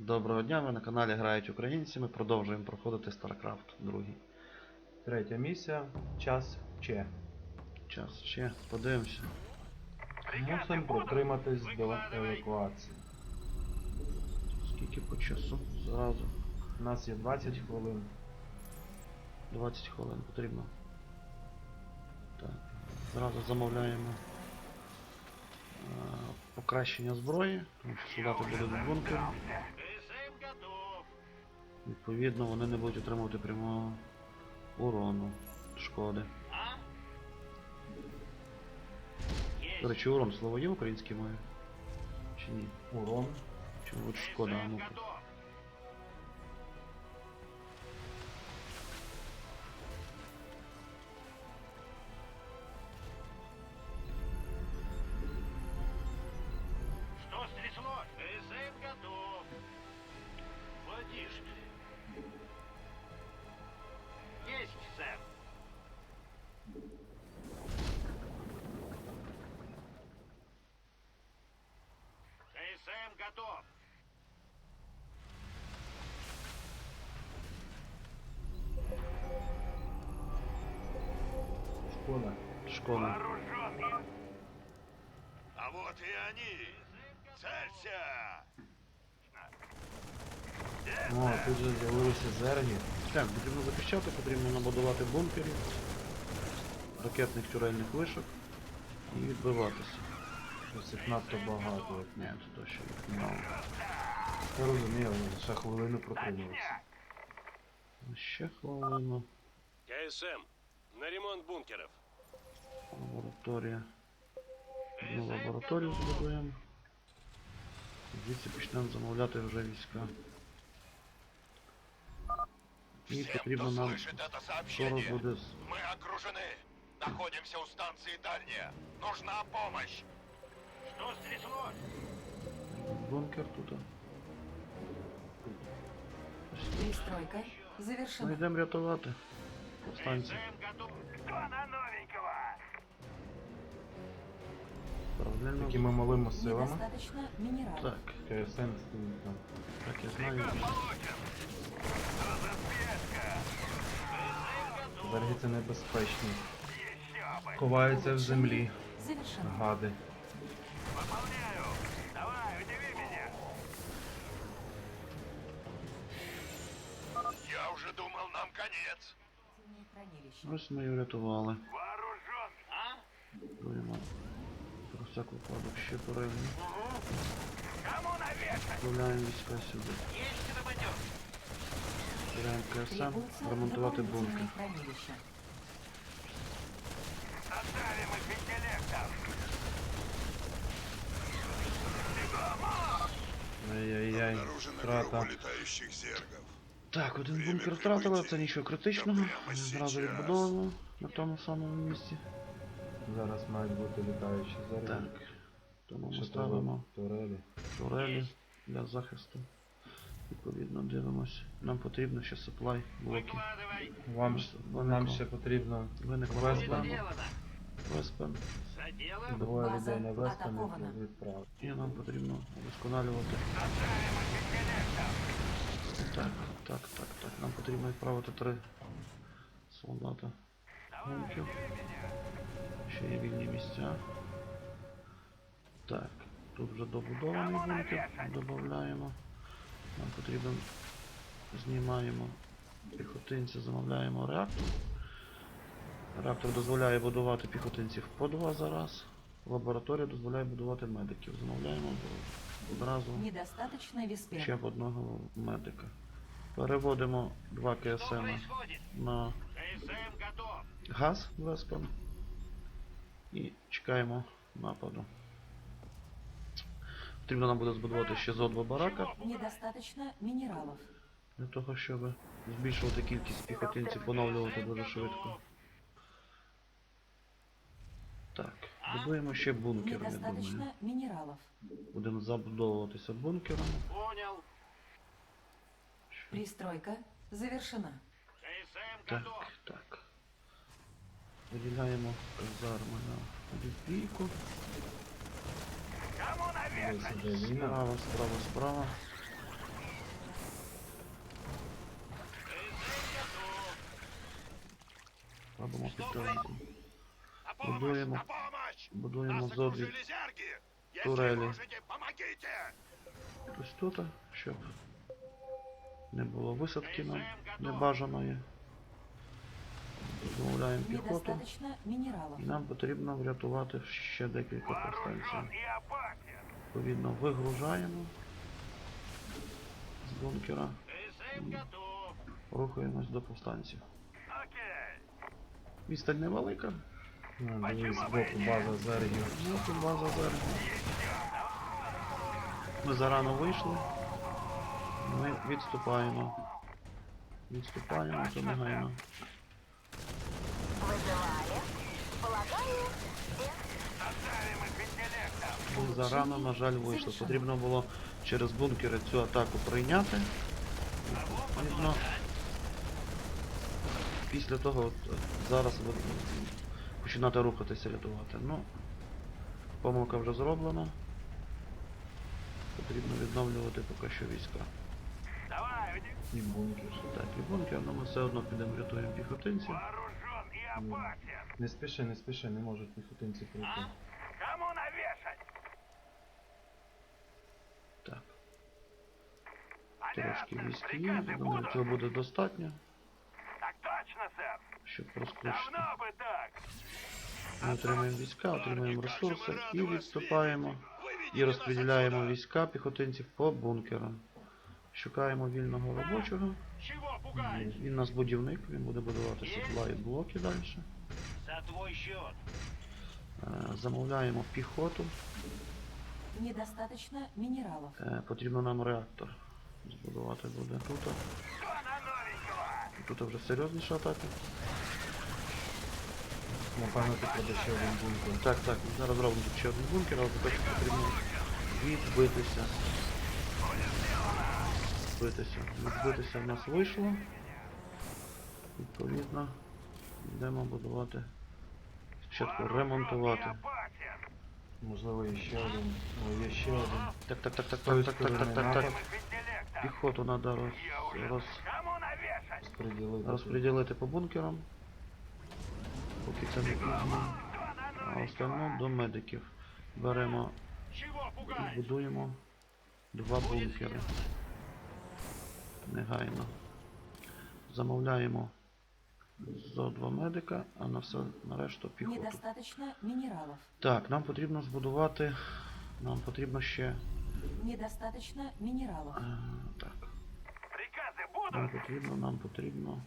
Доброго дня, ви на каналі Грають Українці. Ми продовжуємо проходити StarCraft 2. Третя місія. Час Че. Час ще подивимося. Мусимо протриматись до евакуації. Скільки по часу? Зразу. У нас є 20 хвилин. 20 хвилин потрібно. Так. Зразу замовляємо е, покращення зброї, солдати будуть в бункері. Відповідно, вони не будуть отримувати прямого урону, шкоди. До речі, урон слово є в українській мові? Чи ні? Урон. Чому шкода, а Шкода. Шкода. А вот и они! Целься! О, тут же з'явилися зерні. Так, потрібно захищати, потрібно набудувати бункерів, ракетних тюрельних вишок і відбиватися. Ось їх надто багато. як це то ще їх мало. Я розумію, але ще хвилину протримувався. Ще хвилину. КСМ, на ремонт бункеров. Лабораторія. Одну лабораторію збудуємо. Звідси почнемо замовляти вже війська. І Всем, потрібно кто нам слышит это скоро сообщение, буде з- мы окружены. Находимся у станции Дальняя. Нужна помощь. Что стряслось? бункер тут. Перестройка Ми завершена. йдемо рятувати повстанців. Такими малими силами. Так, стоїть там. так я знаю. Зерги це небезпечні. Еще. Ховаються в землі. Гади. Давай, удиви меня. Я уже думал, нам конец. Ось ми і врятували. Вооружен. А? Будемо всяк випадок ще навешать? Відправляємо війська сюди. Беремо КСМ, ремонтувати бункер. дополнительное их интеллектом. Ай-яй-яй, зергов. Так, один бункер втратили, це нічого критичного. Зразу відбудовано на тому самому місці. Зараз мають бути літаючі зерги. Так. Тому ми ставимо? Турелі. турелі для захисту. Відповідно дивимось. Нам потрібно ще supply блоки. Вам нам ще потрібно Виникла Веспен. Веспен. Двоє людей на Веспен відправити. І нам потрібно удосконалювати. Так, так, так, так. Нам потрібно відправити три солдата. Меня. Ще є вільні місця. Так, тут вже добудований бункер. Додаємо. Нам потрібно. Знімаємо піхотинця, замовляємо реактор. Реактор дозволяє будувати піхотинців по два за раз. Лабораторія дозволяє будувати медиків. Замовляємо одразу ще б одного медика. Переводимо два КСМ на газ Веспен. І чекаємо нападу. Потрібно нам буде збудувати ще зо два барака Недостаточно минералов. для того, щоб збільшувати кількість піхотинців, поновлювати дуже швидко. Так, будуємо ще бункер, я думаю. Недостаточно минералов. Будемо забудовуватися бункерами. Понял. Перестройка завершена. Так, так. Виділяємо казарми на відбійку. Справа, справа, справа. Робимо підтримку. Будуємо. Будуємо зоді турелі. Ось тут, щоб не було висадки нам небажаної. Замовляємо піхоту. І нам потрібно врятувати ще декілька повстанців. Відповідно, вигружаємо з бункера, КСМ рухаємось до повстанців. Відстань невелика, Ну, дивись, збоку база зергів. ну тут база зерна. Ми зарано вийшли. Ми відступаємо. Відступаємо, то негайно. Вызывали. Полагаю. Ми зарано, на жаль, вийшли. Потрібно було через бункери цю атаку прийняти. Відповідно, після того от, зараз починати рухатися, рятувати. Ну, помилка вже зроблена. Потрібно відновлювати поки що війська. І бункер. Так, і бункер, але ми все одно підемо рятуємо піхотинців. Вооружен и опасен. Не спіши, не спіши, не можуть піхотинці пройти. Кому навешать? Так, Понятно. трошки військ є, Приказы думаю, будут? цього буде достатньо, Так точно, сэр. щоб розкручити. Давно бы так. Ми отримаємо війська, отримаємо ресурси і відступаємо. І розподіляємо війська піхотинців по бункерам. Шукаємо вільного робочого. Чего пугать? він у нас будівник, він буде будувати supply блоки далі. За твой счет. Е, Замовляємо піхоту. Недостаточно минералов. Е, Потрібно нам реактор. Збудувати буде тут. Тут вже серйозніша атака. Напевно, тут буде ще один бункер. Так, так, зараз зробимо тут ще один бункер, але потрібно відбитися. Відбитися. Відбитися в нас вийшло. Відповідно, йдемо будувати. Спочатку ремонтувати. Можливо, є ще один. О, є ще один. Так, так, так, так, так, так, так, так, так, так. Піхоту треба роз, роз, навешать? Розподілити. по бункерам. Поки це не пізно. А остальне до медиків. Беремо і будуємо два бункери. Негайно. Замовляємо зо два медика, а на все на решту піхоту. Недостаточно мінералів. Так, нам потрібно збудувати. Нам потрібно ще. Недостаточно мінералів. Так. Прикази будуть. Нам потрібно, нам потрібно.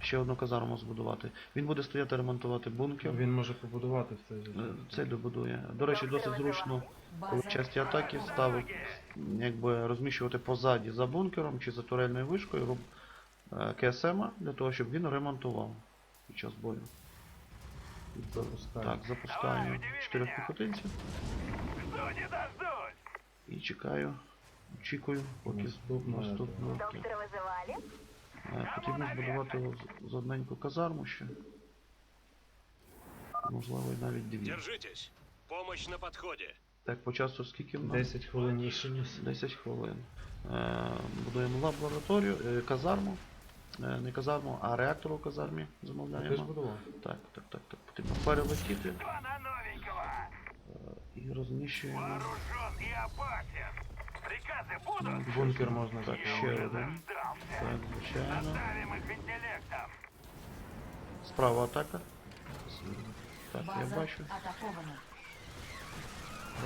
Ще одну казарму збудувати. Він буде стояти ремонтувати бункер. Він може побудувати в цей же Е. Цей добудує. До речі, досить зручно коли в часті атаки ставить, якби розміщувати позаді за бункером чи за турельною вишкою роб е, КСМ для того, щоб він ремонтував під час бою. Запускає. Так, запускаю чотирьох піхотинців і чекаю, очікую, поки наступного. доктора вызывали. Е, Потрібно збудувати з- з одненьку казарму ще. Можливо, і навіть дві. Держитесь. Помощь на подходе. Так, по часу скільки в нас? 10 хвилин лишилось. 10 хвилин. Е, будуємо лабораторію, е, казарму. Е, не казарму, а реактор у казармі замовляємо. Так, так, так, так. Потрібно перелетіти і розміщуємо. Вооружен и опасен. Приказы будут? Бункер можна Так, закривати. ще один. Сдался. Так, звичайно. Оставим их интеллектом. Справа атака. Так, я База бачу. атакована.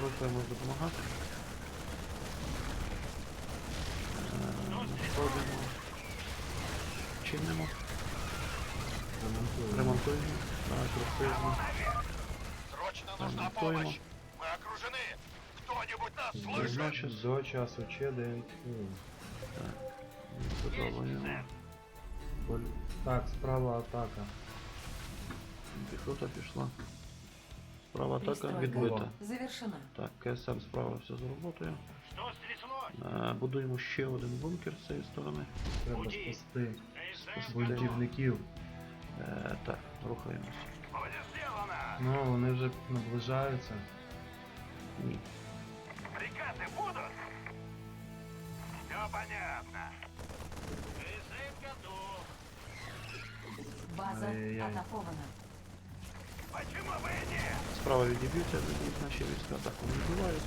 Рухаємо допомагати. Е, Надходимо. Чинимо. Ремонтуємо. Ремонтуємо. Так, прецизно. Срочно Там нужна пойму. помощь! Мы окружены! Кто-нибудь нас слышит? Водночас До часу 9 хвилин. відбудовуємо. Так, справа атака. Піхота пішла. Справа атака Пристройка відбита. завершена. Так, КСМ справився з роботою. Что стряслось? Е, Будуємо ще один бункер з цієї сторони. Треба спасти КСМ бунтівників. Е, Так, рухаємось. будет сделано. Ну, вони вже наближаються. Ні. Приказы будут? Все понятно. КСМ готов. База Ай-яй-яй. атакована. Почему бы и нет? Справа відіб'ються, відб'ють наші війська, так вони відбуваються.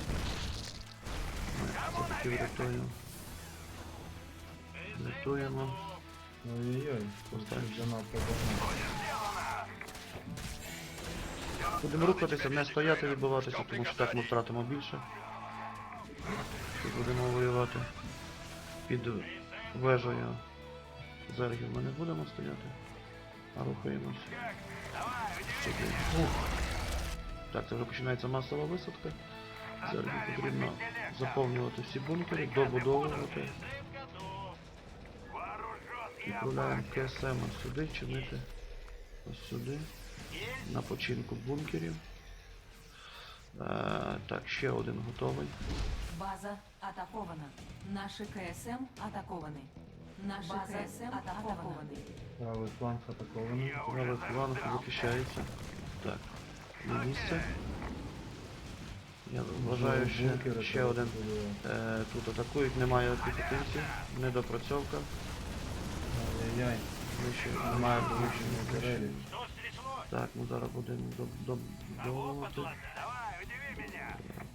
Ми все-таки врятуємо. Врятуємо. Ой-ой-ой, Останній. тут занадто багато. Будемо рухатися, не стояти, відбиватися, тому що так ми втратимо більше. І будемо воювати під вежею зергів. Ми не будемо стояти, а рухаємось. Сюди. Ух. Так, це вже починається масова висадка. Зергів потрібно заповнювати всі бункери, добудовувати. Відправляємо КСМ сюди, чинити ось сюди. На починку бункерів. Е, так, ще один готовий. База атакована. Наші КСМ атаковані. Наші КСМ атаковані. Правий фланг атакований. Правий фланг захищається. Так, є місце. Я вважаю, що ще один. Е, тут атакують, немає піхотинців, недопрацьовка. Ай-яй-яй. Вище Немає стряслось? Так, ми зараз будемо добудовувати. Давай, удиви меня.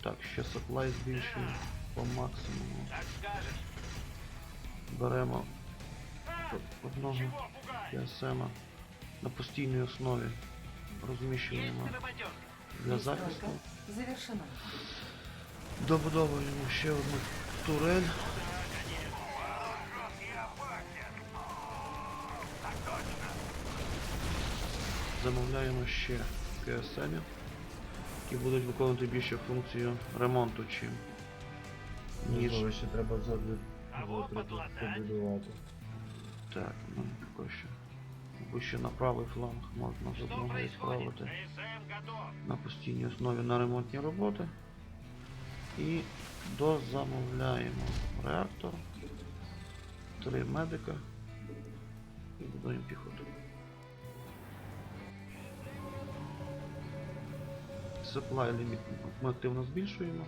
Так, ще supply збільшуємо по максимуму. Беремо одного Чего на постійній основі. Розміщуємо для захисту. завершена. Добудовуємо ще одну турель. Замовляємо ще КСМ, які будуть виконувати більше функцію ремонту, чим ніж. Можливо, ще треба забудувати. Так, ну поки що. Або ще на правий фланг можна з Что одного відправити на постійній основі на ремонтні роботи. І дозамовляємо реактор, три медика і будуємо піхоту. Supply ліміт ми активно збільшуємо.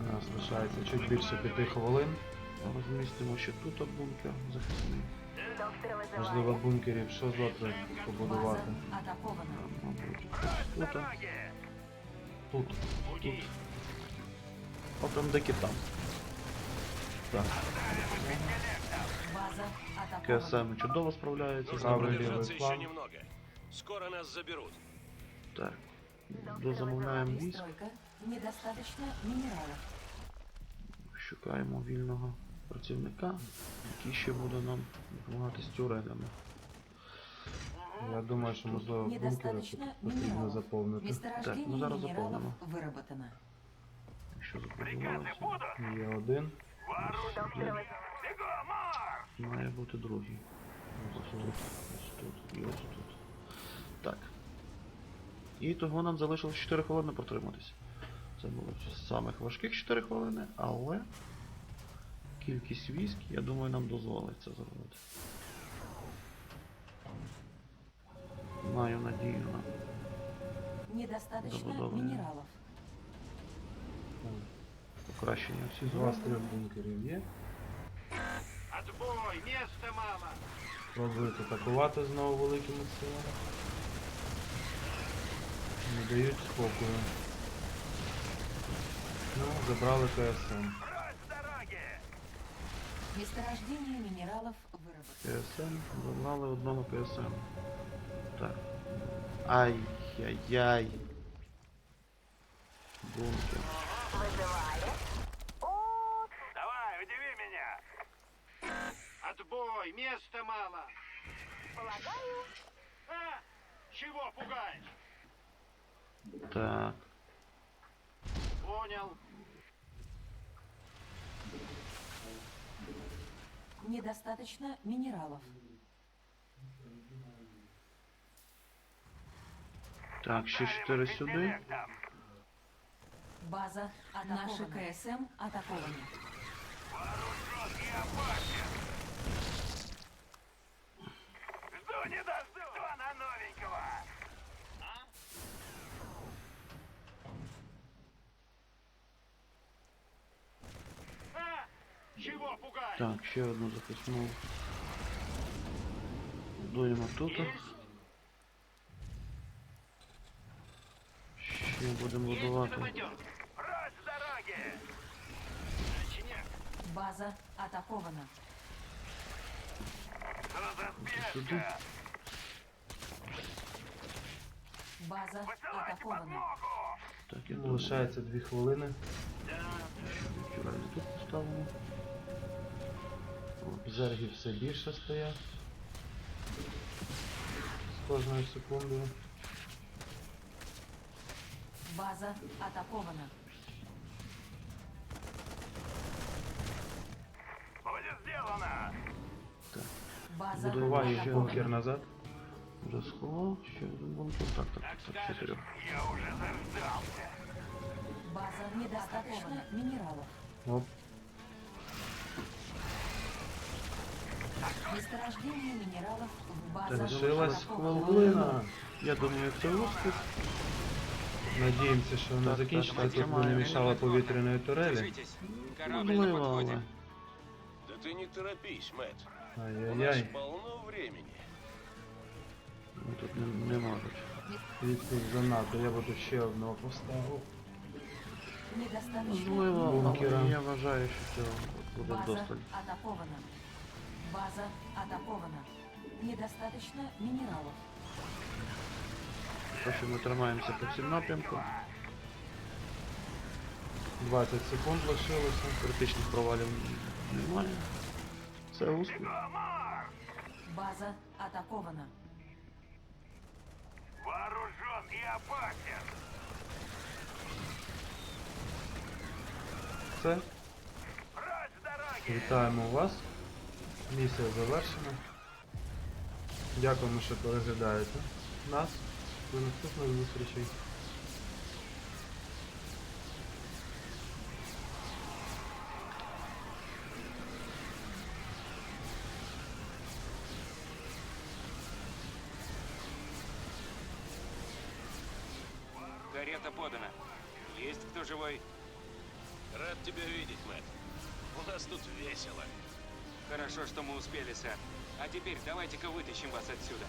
У нас лишається чуть більше п'яти хвилин. Розмістимо ще тут бункер захисний. Можливо, бункерів що завтра побудувати. Мабуть, тут. Тут. Тут. О, там деки там. Так. КСМ чудово справляється Правий лівий немного. Скоро нас заберут. Так. Дозамовляємо військ. Перестройка. Недостаточно минералов. Шукаємо вільного працівника, який ще буде нам допомагати з тюрелями. Я думаю, що можливо бункери Недостаточно тут потрібно мінералів. заповнити. Месторождение ну, зараз минералов заполнимо. выработано. Якщо Приказы запропонувалося, будут? Є один. Доктор вызывали. Бегом, марш! має бути другий. Ось тут, ось тут і ось тут. Так. І того нам залишилось 4 хвилини протриматися. Це було з самих важких 4 хвилини, але кількість військ, я думаю, нам дозволить це зробити. Маю надію на Недостаточно минералов. покращення Два з зон. трьох бункерів є. Отбой, места мало. Пробують атакувати знову великими силами. Не дають спокою. Ну, забрали КСМ. Брось с дороги! Месторождение минералов выработано. КСМ, забрали одного КСМ. Так. Ай-яй-яй. Бункер. Вызывали. Давай, удиви меня! Отбой, места мало! полагаю, А? Чего пугаешь? Так. Понял. Недостаточно минералов. Так, ще 4 сюди. Интеллектом. База атакована. Наши КСМ атакованы. Вооружен и опасен. Так, ще одну захисну Дуємо тут. Ще будемо будувати. База атакована. Сюди. База атакована. Так, я Ну, думаю, Лишається 2 хвилини. вчора тут поставимо. Зергів все більше стає. З кожною секундою. База атакована. Будет сделано! База Буду Ховаю ще атакована. бункер назад. Вже сховав, ще один бункер. Так, так, так, так, чотирьох. Я уже заждался! База недостаточно минералов. Оп. Месторождение минералов в база Так, Лишилась атакована. хвилина. Я думаю, це успіх. Надіємося, що вона Так, закінчиться, так, тут би не тримаємо. мішала повітряної турелі. Держитесь. Корабль на Можливо, подходе. але Да ты не торопись, Мэтт. У нас Ай-яй-яй. полно времени. ну, тут не, не можуть. Відступ занадто, я би тут ще одного поставив. Недостаточно Можливо, Бункера. але я вважаю, що цього буде База досталь. атакована. База атакована. Недостаточно минералов. Що ми тримаємося по всім напрямку. 20 секунд лишилося. Критичних провалів немає. Це успіх. База атакована. Вооружен и опасен! Все. Вітаємо вас. Місія завершена. Дякуємо, що переглядаєте нас. До наступних зустрічей. Карета подана. Есть кто живой? Рад тебя видеть, Мэтт. У нас тут весело. Хорошо, что мы успели, сэр. А теперь давайте-ка вытащим вас отсюда.